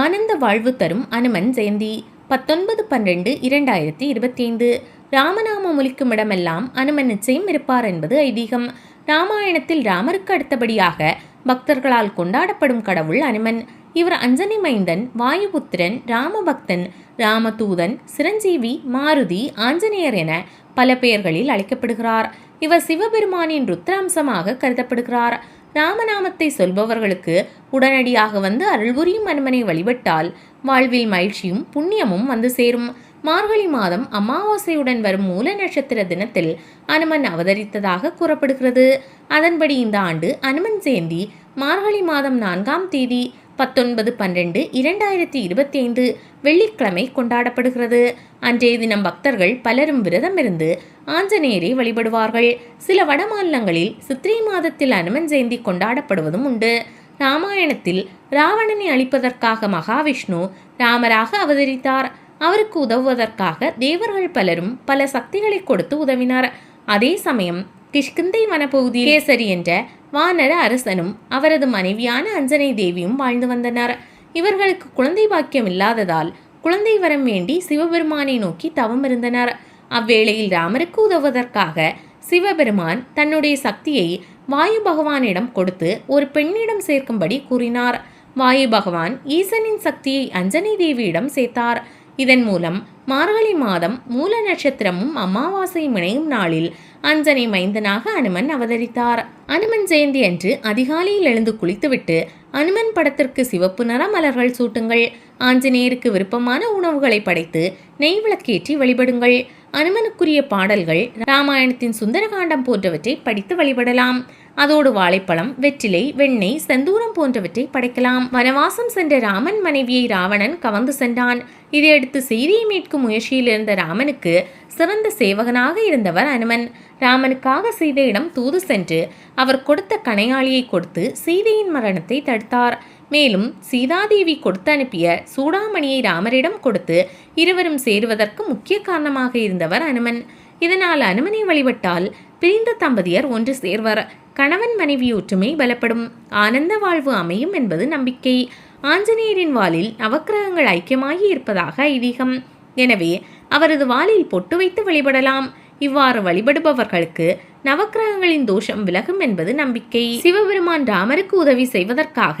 ஆனந்த வாழ்வு தரும் அனுமன் ஜெயந்தி. பத்தொன்பது பன்னிரண்டு இரண்டாயிரத்தி இருபத்தி ஐந்து ராமநாமம் ஒலிக்கும் இடமெல்லாம் அனுமன் நிச்சயம் இருப்பார் என்பது ஐதீகம். ராமாயணத்தில் ராமருக்கு அடுத்தபடியாக பக்தர்களால் கொண்டாடப்படும் கடவுள் அனுமன். இவர் அஞ்சனி மைந்தன் வாயுபுத்திரன் ராமபக்தன் ராமதூதன் சிரஞ்சீவி மாருதி ஆஞ்சநேயர் என பல பெயர்களில் அழைக்கப்படுகிறார். இவர் சிவபெருமானின் ருத்ராம்சமாக கருதப்படுகிறார். ராமநாமத்தை சொல்பவர்களுக்கு உடனடியாக வந்து அருள்புரியும் அனுமனை வழிபட்டால் வாழ்வில் மகிழ்ச்சியும் புண்ணியமும் வந்து சேரும். மார்கழி மாதம் அமாவாசையுடன் வரும் மூல நட்சத்திர தினத்தில் அனுமன் அவதரித்ததாக கூறப்படுகிறது. அதன்படி இந்த ஆண்டு அனுமன் ஜெயந்தி மார்கழி மாதம் நான்காம் தேதி பத்தொன்பது பன்னிரண்டு இரண்டாயிரத்தி இருபத்தி ஐந்து வெள்ளிக்கிழமை கொண்டாடப்படுகிறது. அன்றைய தினம் பக்தர்கள் பலரும் விரதமிருந்து ஆஞ்சநேயரை வழிபடுவார்கள். சில வட மாநிலங்களில் சித்திரை மாதத்தில் அனுமன் ஜெயந்தி கொண்டாடப்படுவதும் உண்டு. ராமாயணத்தில் ராவணனை அழிப்பதற்காக மகாவிஷ்ணு ராமராக அவதரித்தார். அவருக்கு உதவுவதற்காக தேவர்கள் பலரும் பல சக்திகளை கொடுத்து உதவினார். அதே சமயம் கிஷ்கிந்தை வனப்பகுதி கேசரி என்ற வானர அரசனும் அவரது மனைவியான அஞ்சனை தேவியும் வாழ்ந்து வந்தனர். இவர்களுக்கு குழந்தை பாக்கியம் இல்லாததால் குழந்தை வரம் வேண்டி சிவபெருமானை நோக்கி தவம் இருந்தனர். அவ்வேளையில் ராமருக்கு உதவுவதற்காக சிவபெருமான் தன்னுடைய சக்தியை வாயு பகவானிடம் கொடுத்து ஒரு பெண்ணிடம் சேர்க்கும்படி கூறினார். வாயு பகவான் ஈசனின் சக்தியை அஞ்சனை தேவியிடம் சேர்த்தார். இதன் மூலம் மார்கழி மாதம் மூல நட்சத்திரமும் அமாவாசையும் இணையும் நாளில் அஞ்சனை மைந்தனாக அனுமன் அவதரித்தார். அனுமன் ஜெயந்தி அன்று அதிகாலையில் எழுந்து குளித்துவிட்டு அனுமன் படத்திற்கு சிவப்பு நிற மலர்கள் சூட்டுங்கள். ஆஞ்சநேயருக்கு விருப்பமான உணவுகளை படைத்து நெய் விளக்கேற்றி வழிபடுங்கள். அனுமனுக்குரிய பாடல்கள் ராமாயணத்தின் சுந்தரகாண்டம் போன்றவற்றை படித்து வழிபடலாம். அதோடு வாழைப்பழம் வெற்றிலை வெண்ணெய் செந்தூரம் போன்றவற்றை படைக்கலாம். வனவாசம் சென்ற ராமன் மனைவியை ராவணன் கவர்ந்து சென்றான். இதையடுத்து செய்தியை மீட்கும் முயற்சியில் இருந்த ராமனுக்கு சிறந்த சேவகனாக இருந்தவர் அனுமன். ராமனுக்காக சீதையிடம் தூது சென்று அவர் கொடுத்த கணையாளியை கொடுத்து சீதையின் மரணத்தை தடுத்தார். மேலும் சீதாதேவி கொடுத்து அனுப்பிய சூடாமணியை ராமரிடம் கொடுத்து இருவரும் சேருவதற்கு முக்கிய காரணமாக இருந்தவர் அனுமன். இதனால் அனுமனை வழிபட்டால் பிரிந்த தம்பதியர் ஒன்று சேர்வர். கணவன் மனைவி ஒற்றுமை பலப்படும். ஆனந்த வாழ்வு அமையும் என்பது நம்பிக்கை. ஆஞ்சநேயரின் வாளில் நவக்கிரகங்கள் ஐக்கியமாகி இருப்பதாக ஐதீகம். எனவே அவரது வாளில் பொட்டு வைத்து வழிபடலாம். இவ்வாறு வழிபடுபவர்களுக்கு நவக்கிரகங்களின் தோஷம் விலகும் என்பது நம்பிக்கை. சிவபெருமான் ராமருக்கு உதவி செய்வதற்காக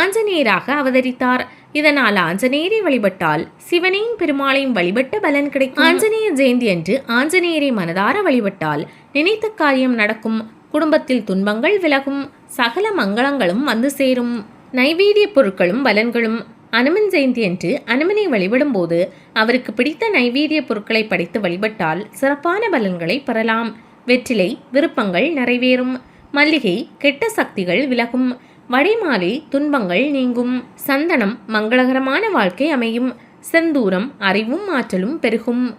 ஆஞ்சநேயராக அவதரித்தார். இதனால் ஆஞ்சநேயரை வழிபட்டால் சிவனையும் பெருமாளையும் வழிபட்ட பலன் கிடைக்கும். ஆஞ்சநேயர் ஜெயந்தி அன்று ஆஞ்சநேயரை மனதார வழிபட்டால் நினைத்த காரியம் நடக்கும். குடும்பத்தில் துன்பங்கள் விலகும். சகல மங்களங்களும் வந்து சேரும். நைவேத்திய பொருட்களும் பலன்களும். அனுமன் ஜெயந்தி அன்று அனுமனை வழிபடும் போது அவருக்கு பிடித்த நைவேத்திய பொருட்களை படைத்து வழிபட்டால் சிறப்பான பலன்களை பெறலாம். வெற்றிலை விருப்பங்கள் நிறைவேறும். மல்லிகை கெட்ட சக்திகள் விலகும். வடைமாலை துன்பங்கள் நீங்கும். சந்தனம் மங்களகரமான வாழ்க்கை அமையும். செந்தூரம் அறிவும் ஆற்றலும் பெருகும்.